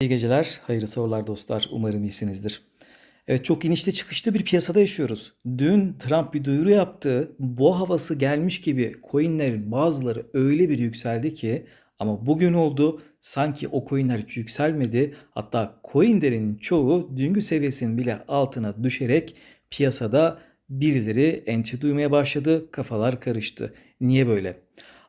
İyi geceler, hayırlı sorular dostlar. Umarım iyisinizdir. Evet çok inişli çıkışlı bir piyasada yaşıyoruz. Dün Trump bir duyuru yaptı. Bu havası gelmiş gibi coinlerin bazıları öyle bir yükseldi ki ama bugün oldu sanki o coinler hiç yükselmedi. Hatta coinlerin çoğu dünkü seviyesinin bile altına düşerek piyasada birileri endişe duymaya başladı. Kafalar karıştı. Niye böyle?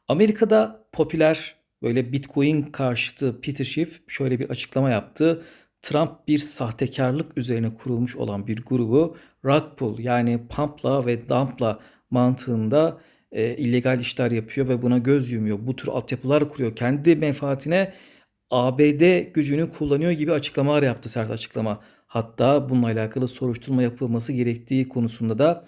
Amerika'da popüler böyle Bitcoin karşıtı Peter Schiff şöyle bir açıklama yaptı. Trump bir sahtekarlık üzerine kurulmuş olan bir grubu rug pull yani pumpla ve dumpla mantığında e, illegal işler yapıyor ve buna göz yumuyor. Bu tür altyapılar kuruyor. Kendi menfaatine ABD gücünü kullanıyor gibi açıklamalar yaptı sert açıklama. Hatta bununla alakalı soruşturma yapılması gerektiği konusunda da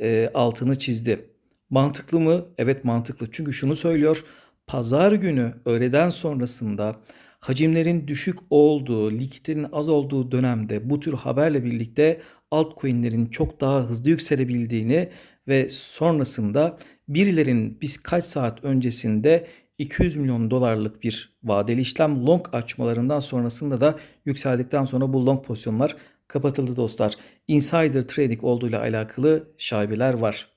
e, altını çizdi. Mantıklı mı? Evet mantıklı. Çünkü şunu söylüyor. Pazar günü öğleden sonrasında hacimlerin düşük olduğu, likiditenin az olduğu dönemde bu tür haberle birlikte altcoin'lerin çok daha hızlı yükselebildiğini ve sonrasında birilerin biz kaç saat öncesinde 200 milyon dolarlık bir vadeli işlem long açmalarından sonrasında da yükseldikten sonra bu long pozisyonlar kapatıldı dostlar. Insider trading olduğuyla alakalı şaibeler var.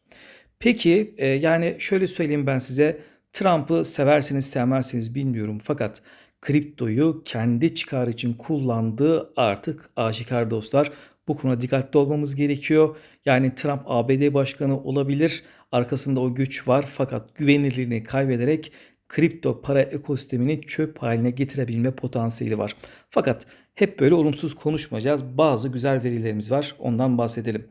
Peki e, yani şöyle söyleyeyim ben size Trump'ı seversiniz sevmezsiniz bilmiyorum fakat kriptoyu kendi çıkar için kullandığı artık aşikar dostlar. Bu konuda dikkatli olmamız gerekiyor. Yani Trump ABD başkanı olabilir. Arkasında o güç var fakat güvenilirliğini kaybederek kripto para ekosistemini çöp haline getirebilme potansiyeli var. Fakat hep böyle olumsuz konuşmayacağız. Bazı güzel verilerimiz var. Ondan bahsedelim.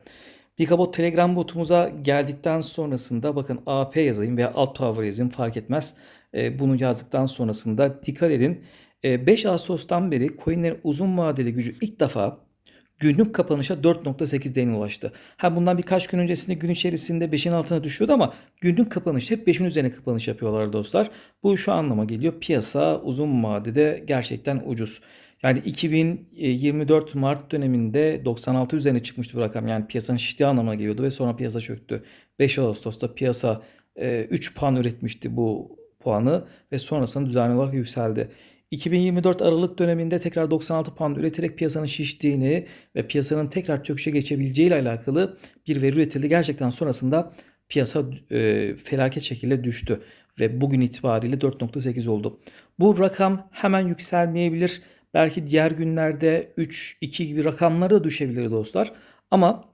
Bigabot Telegram botumuza geldikten sonrasında bakın AP yazayım veya alt power yazayım fark etmez. E, bunu yazdıktan sonrasında dikkat edin. E, 5 Ağustos'tan beri coinlerin uzun vadeli gücü ilk defa günlük kapanışa 4.8'den ulaştı. Ha bundan birkaç gün öncesinde gün içerisinde 5'in altına düşüyordu ama günlük kapanış hep 5'in üzerine kapanış yapıyorlar dostlar. Bu şu anlama geliyor. Piyasa uzun vadede gerçekten ucuz. Yani 2024 Mart döneminde 96 üzerine çıkmıştı bu rakam. Yani piyasanın şiştiği anlamına geliyordu ve sonra piyasa çöktü. 5 Ağustos'ta piyasa 3 puan üretmişti bu puanı ve sonrasında düzenli olarak yükseldi. 2024 Aralık döneminde tekrar 96 puan üreterek piyasanın şiştiğini ve piyasanın tekrar çöküşe geçebileceği ile alakalı bir veri üretildi. Gerçekten sonrasında piyasa e, felaket şekilde düştü ve bugün itibariyle 4.8 oldu. Bu rakam hemen yükselmeyebilir. Belki diğer günlerde 3, 2 gibi rakamlara da düşebilir dostlar. Ama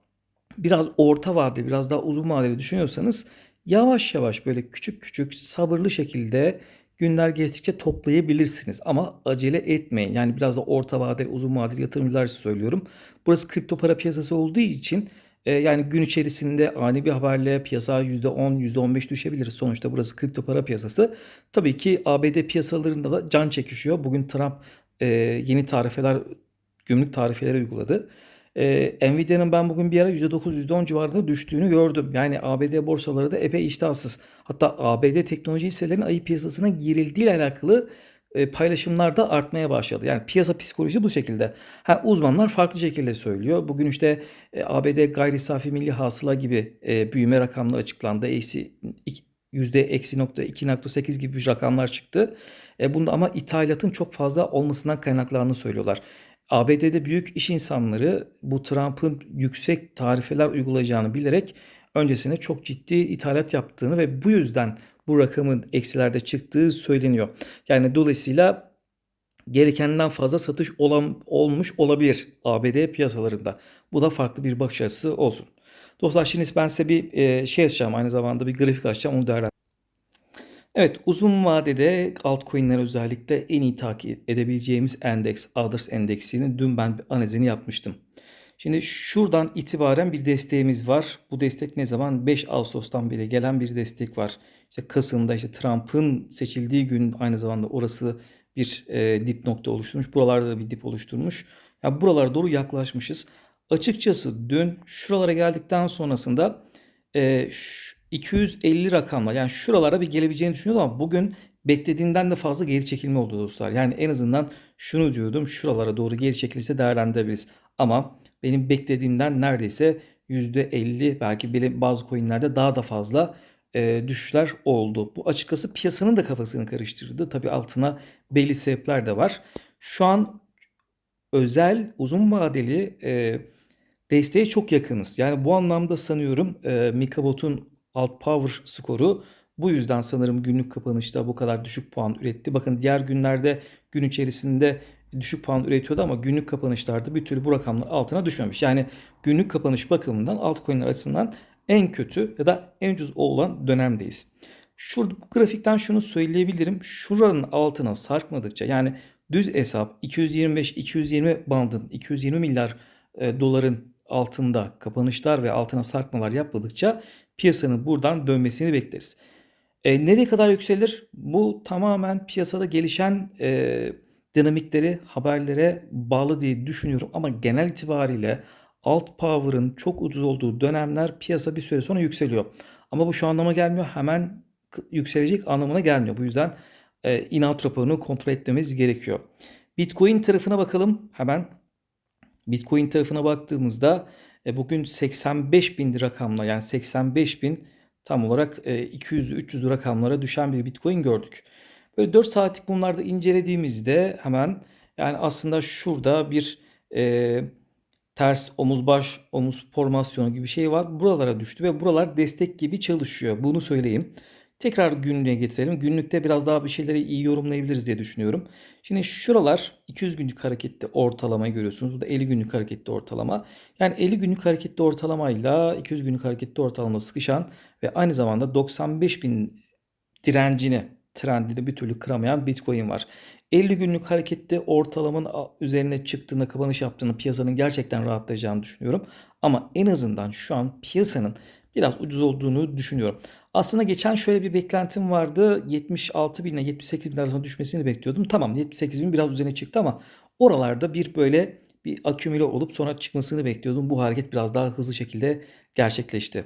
biraz orta vadeli, biraz daha uzun vadeli düşünüyorsanız yavaş yavaş böyle küçük küçük sabırlı şekilde günler geçtikçe toplayabilirsiniz. Ama acele etmeyin. Yani biraz da orta vadeli, uzun vadeli yatırımcılar söylüyorum. Burası kripto para piyasası olduğu için e, yani gün içerisinde ani bir haberle piyasa %10, %15 düşebilir. Sonuçta burası kripto para piyasası. Tabii ki ABD piyasalarında da can çekişiyor. Bugün Trump e, yeni tarifeler, gümrük tarifeleri uyguladı. E, Nvidia'nın ben bugün bir ara %9, %10 civarında düştüğünü gördüm. Yani ABD borsaları da epey iştahsız. Hatta ABD teknoloji hisselerinin ayı piyasasına girildiği ile alakalı e, paylaşımlar da artmaya başladı. Yani piyasa psikolojisi bu şekilde. Ha, uzmanlar farklı şekilde söylüyor. Bugün işte e, ABD gayri safi milli hasıla gibi e, büyüme rakamları açıklandı. Eksi 2.8 gibi bir rakamlar çıktı. E, bunda ama ithalatın çok fazla olmasından kaynaklandığını söylüyorlar. ABD'de büyük iş insanları bu Trump'ın yüksek tarifeler uygulayacağını bilerek öncesinde çok ciddi ithalat yaptığını ve bu yüzden bu rakamın eksilerde çıktığı söyleniyor. Yani dolayısıyla gerekenden fazla satış olan, olmuş olabilir ABD piyasalarında. Bu da farklı bir bakış açısı olsun. Dostlar şimdi ben size bir e, şey açacağım aynı zamanda bir grafik açacağım onu değerlendirelim. Evet uzun vadede altcoin'ler özellikle en iyi takip edebileceğimiz endeks Others endeksini dün ben bir analizini yapmıştım. Şimdi şuradan itibaren bir desteğimiz var. Bu destek ne zaman? 5 Ağustos'tan beri gelen bir destek var. İşte Kasım'da işte Trump'ın seçildiği gün aynı zamanda orası bir e, dip nokta oluşturmuş. Buralarda da bir dip oluşturmuş. Ya yani buralara doğru yaklaşmışız. Açıkçası dün şuralara geldikten sonrasında e, 250 rakamla yani şuralara bir gelebileceğini düşünüyordum ama bugün beklediğinden de fazla geri çekilme oldu dostlar. Yani en azından şunu diyordum şuralara doğru geri çekilirse değerlendirebiliriz. Ama benim beklediğimden neredeyse %50 belki bazı coinlerde daha da fazla e, düşüşler oldu. Bu açıkçası piyasanın da kafasını karıştırdı. Tabi altına belli sebepler de var. Şu an özel uzun vadeli e, desteğe çok yakınız. Yani bu anlamda sanıyorum e, Mikabot'un alt power skoru bu yüzden sanırım günlük kapanışta bu kadar düşük puan üretti. Bakın diğer günlerde gün içerisinde düşük puan üretiyordu ama günlük kapanışlarda bir türlü bu rakamlar altına düşmemiş. Yani günlük kapanış bakımından altcoin'ler açısından en kötü ya da en ucuz olan dönemdeyiz. Şurada bu grafikten şunu söyleyebilirim. Şuranın altına sarkmadıkça yani düz hesap 225-220 bandın 220 milyar e, doların altında kapanışlar ve altına sarkmalar yapmadıkça piyasanın buradan dönmesini bekleriz. E, nereye kadar yükselir? Bu tamamen piyasada gelişen e, dinamikleri, haberlere bağlı diye düşünüyorum. Ama genel itibariyle alt power'ın çok ucuz olduğu dönemler piyasa bir süre sonra yükseliyor. Ama bu şu anlama gelmiyor. Hemen yükselecek anlamına gelmiyor. Bu yüzden e, inat kontrol etmemiz gerekiyor. Bitcoin tarafına bakalım hemen. Bitcoin tarafına baktığımızda e, bugün 85 bin rakamla yani 85 bin tam olarak e, 200-300 rakamlara düşen bir Bitcoin gördük. Böyle 4 saatlik bunlarda incelediğimizde hemen yani aslında şurada bir e, ters omuz baş omuz formasyonu gibi şey var. Buralara düştü ve buralar destek gibi çalışıyor. Bunu söyleyeyim. Tekrar günlüğe getirelim. Günlükte biraz daha bir şeyleri iyi yorumlayabiliriz diye düşünüyorum. Şimdi şuralar 200 günlük harekette ortalamayı görüyorsunuz. Bu da 50 günlük harekette ortalama. Yani 50 günlük harekette ortalamayla 200 günlük harekette ortalama sıkışan ve aynı zamanda 95 bin direncini trendini bir türlü kıramayan Bitcoin var. 50 günlük harekette ortalamanın üzerine çıktığında kapanış yaptığını piyasanın gerçekten rahatlayacağını düşünüyorum. Ama en azından şu an piyasanın biraz ucuz olduğunu düşünüyorum. Aslında geçen şöyle bir beklentim vardı. 76 bin ile 78 bin arasında düşmesini bekliyordum. Tamam 78 bin biraz üzerine çıktı ama oralarda bir böyle bir akümüle olup sonra çıkmasını bekliyordum. Bu hareket biraz daha hızlı şekilde gerçekleşti.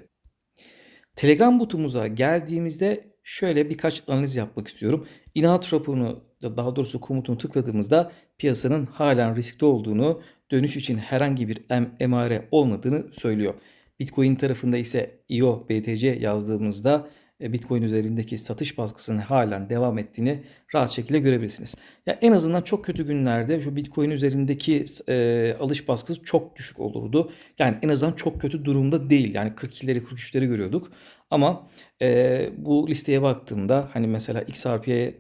Telegram botumuza geldiğimizde şöyle birkaç analiz yapmak istiyorum. İnat raporunu daha doğrusu komutunu tıkladığımızda piyasanın halen riskli olduğunu, dönüş için herhangi bir emare olmadığını söylüyor. Bitcoin tarafında ise IO BTC yazdığımızda e, Bitcoin üzerindeki satış baskısının halen devam ettiğini rahat şekilde görebilirsiniz. Ya en azından çok kötü günlerde şu Bitcoin üzerindeki e, alış baskısı çok düşük olurdu. Yani en azından çok kötü durumda değil. Yani 42'leri 43'leri görüyorduk. Ama e, bu listeye baktığımda hani mesela XRP'ye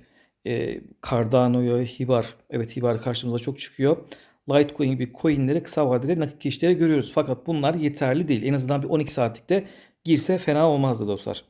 e, Cardano'ya, Hibar, evet Hibar karşımıza çok çıkıyor. Litecoin gibi coinlere kısa vadede nakit girişleri görüyoruz. Fakat bunlar yeterli değil. En azından bir 12 saatlikte girse fena olmazdı dostlar.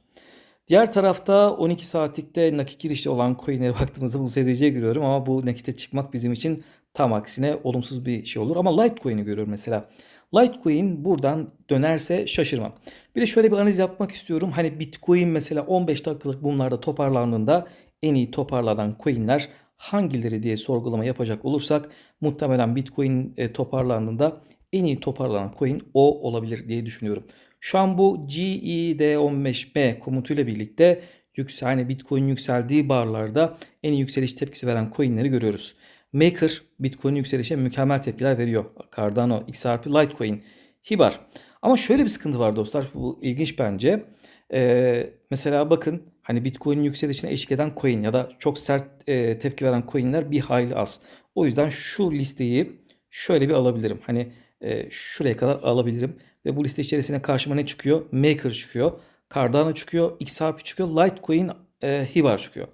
Diğer tarafta 12 saatlikte nakit girişli olan coinlere baktığımızda bu SDC'ye görüyorum ama bu nakite çıkmak bizim için tam aksine olumsuz bir şey olur. Ama Litecoin'i görüyorum mesela. Litecoin buradan dönerse şaşırmam. Bir de şöyle bir analiz yapmak istiyorum. Hani Bitcoin mesela 15 dakikalık bunlarda toparlandığında en iyi toparlanan coinler hangileri diye sorgulama yapacak olursak muhtemelen Bitcoin e, toparlandığında en iyi toparlanan coin o olabilir diye düşünüyorum. Şu an bu GED15B komutuyla birlikte yüksel, hani Bitcoin yükseldiği barlarda en iyi yükseliş tepkisi veren coinleri görüyoruz. Maker Bitcoin yükselişe mükemmel tepkiler veriyor. Cardano, XRP, Litecoin, Hibar. Ama şöyle bir sıkıntı var dostlar. Bu ilginç bence. Ee, mesela bakın hani Bitcoin'in yükselişine eşlik eden coin ya da çok sert e, tepki veren coinler bir hayli az. O yüzden şu listeyi şöyle bir alabilirim. Hani e, şuraya kadar alabilirim. Ve bu liste içerisine karşıma ne çıkıyor? Maker çıkıyor. Cardano çıkıyor. XRP çıkıyor. Litecoin e, Hibar çıkıyor.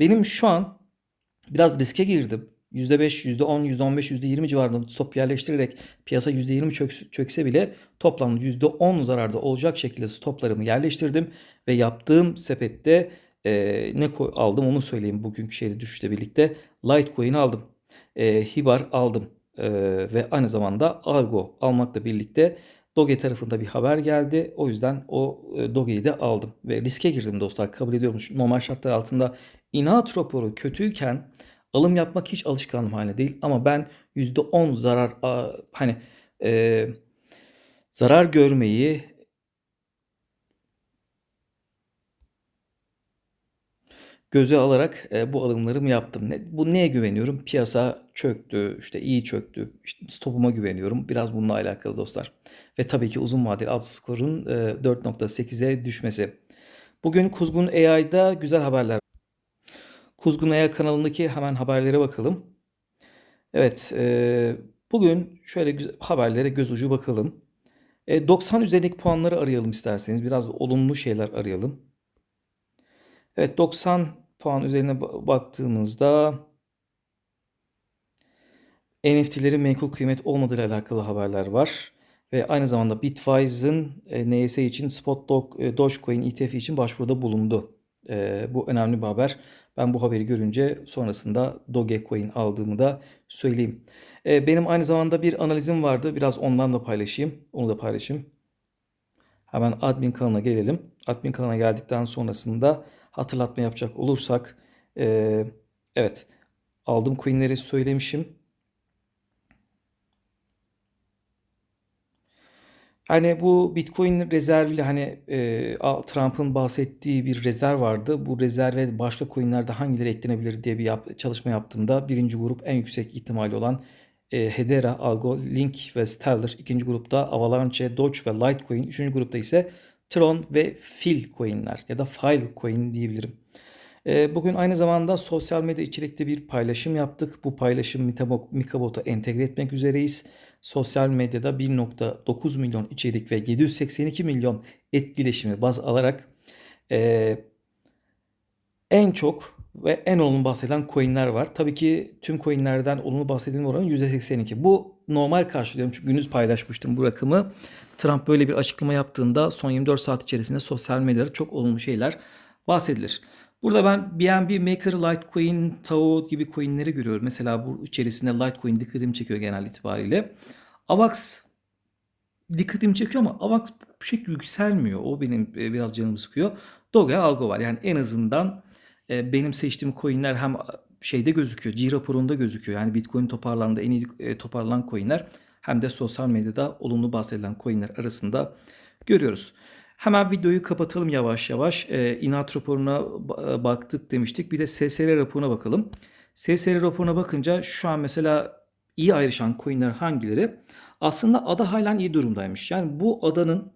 Benim şu an biraz riske girdim. %5, %10, %15, %20 civarında stop yerleştirerek piyasa %20 çök, çökse bile toplam %10 zararda olacak şekilde stoplarımı yerleştirdim ve yaptığım sepette e, ne aldım onu söyleyeyim bugünkü şeyde düşüşle birlikte. Litecoin aldım. E, Hibar aldım. E, ve aynı zamanda Algo almakla birlikte Doge tarafında bir haber geldi. O yüzden o e, Doge'yi de aldım ve riske girdim dostlar. Kabul ediyorum. Normal şartlar altında inat raporu kötüyken alım yapmak hiç alışkanlığım haline değil. Ama ben %10 zarar hani e, zarar görmeyi göze alarak e, bu alımlarımı yaptım. Ne, bu neye güveniyorum? Piyasa çöktü, işte iyi çöktü. İşte stopuma güveniyorum. Biraz bununla alakalı dostlar. Ve tabii ki uzun vadeli alt skorun e, 4.8'e düşmesi. Bugün Kuzgun AI'da güzel haberler. Kuzgun AI kanalındaki hemen haberlere bakalım. Evet, e, Bugün şöyle güzel haberlere göz ucu bakalım. E, 90 üzerindeki puanları arayalım isterseniz. Biraz olumlu şeyler arayalım. Evet 90 puan üzerine ba- baktığımızda NFT'lerin menkul kıymet olmadığı ile alakalı haberler var. Ve aynı zamanda Bitwise'ın e, NYS için Spot Dog, e, Dogecoin ETF için başvuruda bulundu. E, bu önemli bir haber. Ben bu haberi görünce sonrasında Dogecoin aldığımı da söyleyeyim. E, benim aynı zamanda bir analizim vardı. Biraz ondan da paylaşayım. Onu da paylaşayım. Hemen admin kanalına gelelim. Admin kanalına geldikten sonrasında hatırlatma yapacak olursak e, evet aldığım coinleri söylemişim. Hani bu Bitcoin rezerviyle hani e, Trump'ın bahsettiği bir rezerv vardı. Bu rezerve başka coinlerde hangileri eklenebilir diye bir yap- çalışma yaptığımda birinci grup en yüksek ihtimali olan e, Hedera, Algo, Link ve Stellar. ikinci grupta Avalanche, Doge ve Litecoin. Üçüncü grupta ise Tron ve Fil coinler ya da File coin diyebilirim. E, Bugün aynı zamanda sosyal medya içerikli bir paylaşım yaptık. Bu paylaşım Mikabot'a entegre etmek üzereyiz. Sosyal medyada 1.9 milyon içerik ve 782 milyon etkileşimi baz alarak e, en çok ve en olumlu bahsedilen coinler var. Tabii ki tüm coinlerden olumlu bahsedilme oranı %82. Bu normal karşılıyorum çünkü gündüz paylaşmıştım bu rakamı. Trump böyle bir açıklama yaptığında son 24 saat içerisinde sosyal medyada çok olumlu şeyler bahsedilir. Burada ben BNB Maker, Litecoin, Tao gibi coinleri görüyorum. Mesela bu içerisinde Litecoin dikkatimi çekiyor genel itibariyle. AVAX dikkatimi çekiyor ama AVAX bu şekilde yükselmiyor. O benim e, biraz canımı sıkıyor. Doge, Algo var. Yani en azından e, benim seçtiğim coinler hem şeyde gözüküyor, G raporunda gözüküyor. Yani Bitcoin toparlandı, en iyi e, toparlanan coinler hem de sosyal medyada olumlu bahsedilen coinler arasında görüyoruz. Hemen videoyu kapatalım yavaş yavaş. E, inat raporuna ba- baktık demiştik. Bir de SSR raporuna bakalım. SSR raporuna bakınca şu an mesela iyi ayrışan coinler hangileri? Aslında ada halen iyi durumdaymış. Yani bu adanın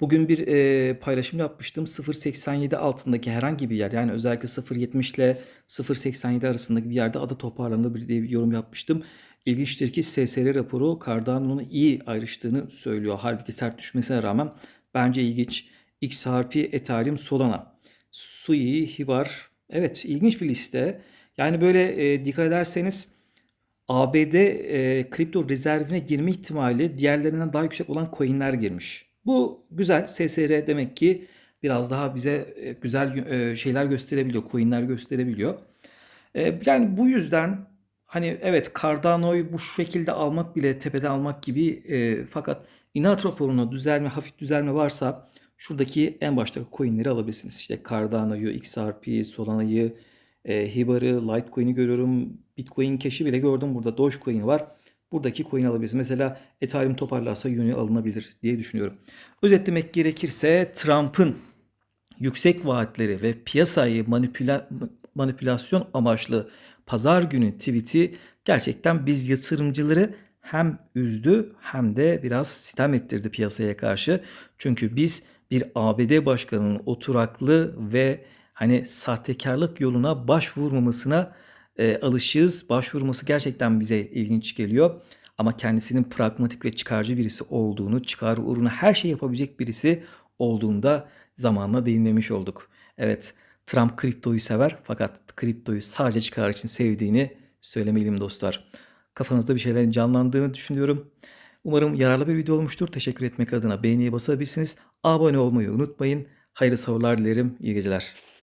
Bugün bir e, paylaşım yapmıştım. 0.87 altındaki herhangi bir yer yani özellikle 0.70 ile 0.87 arasındaki bir yerde ada toparlanabilir diye bir yorum yapmıştım. İlginçtir ki SSR raporu Cardano'nun iyi ayrıştığını söylüyor. Halbuki sert düşmesine rağmen bence ilginç. XRP, Ethereum, Solana, Sui, Hibar. Evet ilginç bir liste. Yani böyle e, dikkat ederseniz ABD e, kripto rezervine girme ihtimali diğerlerinden daha yüksek olan coinler girmiş. Bu güzel. SSR demek ki biraz daha bize e, güzel e, şeyler gösterebiliyor, coinler gösterebiliyor. E, yani bu yüzden hani evet Cardano'yu bu şekilde almak bile tepeden almak gibi e, fakat inat raporuna düzelme, hafif düzelme varsa şuradaki en baştaki coinleri alabilirsiniz. İşte Cardano'yu, XRP, Solana'yı, e, Hibar'ı, Litecoin'i görüyorum. Bitcoin Cash'i bile gördüm burada. Dogecoin var. Buradaki coin alabiliriz. Mesela Ethereum toparlarsa Uni alınabilir diye düşünüyorum. Özetlemek gerekirse Trump'ın yüksek vaatleri ve piyasayı manipüla manipülasyon amaçlı pazar günü tweet'i gerçekten biz yatırımcıları hem üzdü hem de biraz sitem ettirdi piyasaya karşı. Çünkü biz bir ABD başkanının oturaklı ve hani sahtekarlık yoluna başvurmamasına e, alışığız. Başvurması gerçekten bize ilginç geliyor. Ama kendisinin pragmatik ve çıkarcı birisi olduğunu, çıkar uğruna her şey yapabilecek birisi olduğunda zamanla değinmemiş olduk. Evet, Trump kriptoyu sever fakat kriptoyu sadece çıkar için sevdiğini söylemeliyim dostlar. Kafanızda bir şeylerin canlandığını düşünüyorum. Umarım yararlı bir video olmuştur. Teşekkür etmek adına beğeniye basabilirsiniz. Abone olmayı unutmayın. Hayırlı savurlar dilerim. İyi geceler.